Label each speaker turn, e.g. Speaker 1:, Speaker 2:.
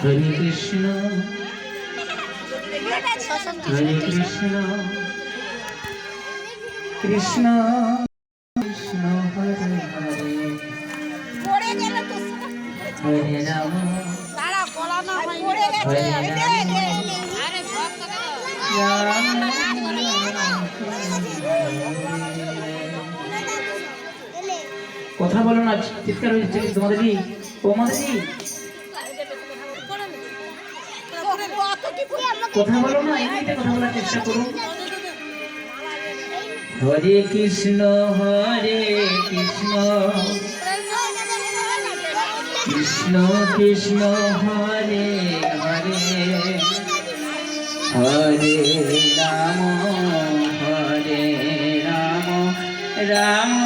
Speaker 1: হরে কৃষ্ণ হরে কৃষ্ণ কৃষ্ণ কৃষ্ণ হরে হরে হরে রাম
Speaker 2: কথা বলো না চিৎকার হয়েছে তোমাদের কি ও মাসি কথা বলো না এমনিতে কথা বলার চেষ্টা করুন হ্যাঁ, হ্যাঁ,
Speaker 1: হ্যাঁ, হরে কৃষ্ণ হরে কৃষ্ণ কৃষ্ণ কৃষ্ণ হরে হরে হরে রাম হরে রাম রাম